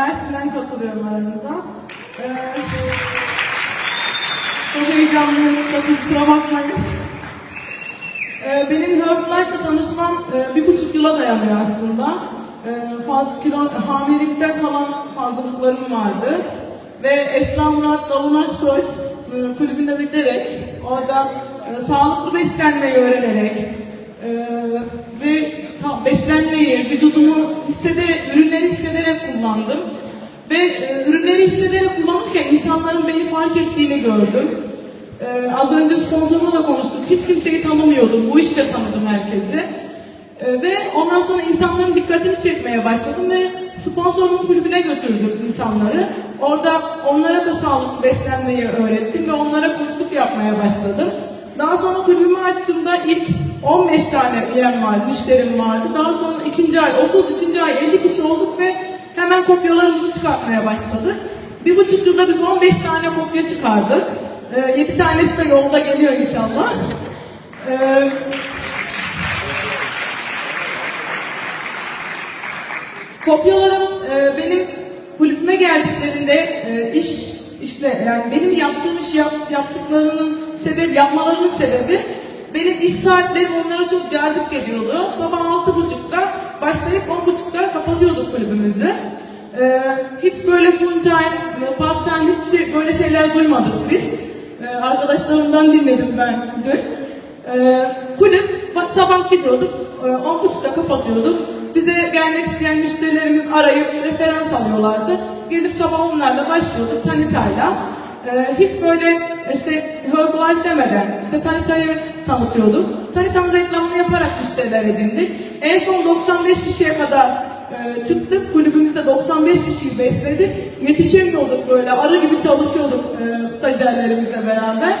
Mersin'den katılıyorum aranıza. Ee, çok heyecanlıyım, çok kusura bakmayın. Ee, benim Herbalife'la tanışmam e, bir buçuk yıla dayanıyor aslında. Fazla kilo, hamilelikten kalan fazlalıklarım vardı. Ve Esra Murat Davul Aksoy e, kulübünde giderek, orada e, sağlıklı beslenmeyi öğrenerek e, ve beslenmeyi, vücudumu hissederek, ürünleri hissederek kullandım. Ve e, ürünleri hissederek kullanırken insanların beni fark ettiğini gördüm. Ee, az önce sponsorumla da konuştuk. Hiç kimseyi tanımıyordum. Bu işte tanıdım herkesi. Ee, ve ondan sonra insanların dikkatini çekmeye başladım ve sponsorumun kulübüne götürdüm insanları. Orada onlara da sağlıklı beslenmeyi öğrettim ve onlara koçluk yapmaya başladım. Daha sonra kulübümü açtığımda ilk 15 tane üyem vardı, müşterim vardı. Daha sonra ikinci ay, 33. ay 50 kişi olduk ve hemen kopyalarımızı çıkartmaya başladık. Bir buçuk yılda biz 15 tane kopya çıkardık. Ee, 7 tanesi de yolda geliyor inşallah. Ee, kopyalarım e, benim kulübüme geldiklerinde e, iş işte yani benim yaptığım iş yap, yaptıklarının sebebi yapmalarının sebebi benim iş saatlerim onlara çok cazip geliyordu. Sabah altı buçukta başlayıp on buçukta kapatıyorduk kulübümüzü. Ee, hiç böyle full time, part time hiç şey- böyle şeyler duymadık biz. Ee, arkadaşlarımdan dinledim ben dün. Ee, kulüp sabah gidiyorduk, e, on buçukta kapatıyorduk. Bize gelmek isteyen müşterilerimiz arayıp referans alıyorlardı. Gelip sabah onlarla başlıyorduk Tanita'yla. Ee, hiç böyle işte Herbalife demeden işte Tanita'yı tanıtıyorduk. Tanita'nın reklamını yaparak müşteriler edindik. En son 95 kişiye kadar ee, çıktık kulübümüzde 95 kişiyi besledik. Yetişemiyorduk böyle arı gibi çalışıyorduk e, stajyerlerimizle beraber.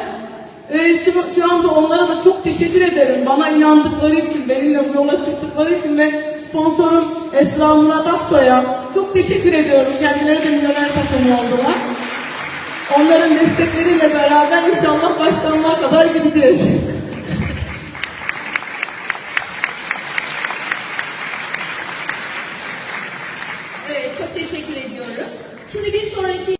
E, şu, şu anda onlara da çok teşekkür ederim. Bana inandıkları için, benimle bu yola çıktıkları için ve sponsorum Esra Murat Aksoy'a çok teşekkür ediyorum. Kendileri de milyoner takımı oldular. Onların destekleriyle beraber inşallah başkanlığa kadar gideceğiz. Evet, çok teşekkür ediyoruz. Şimdi bir sonraki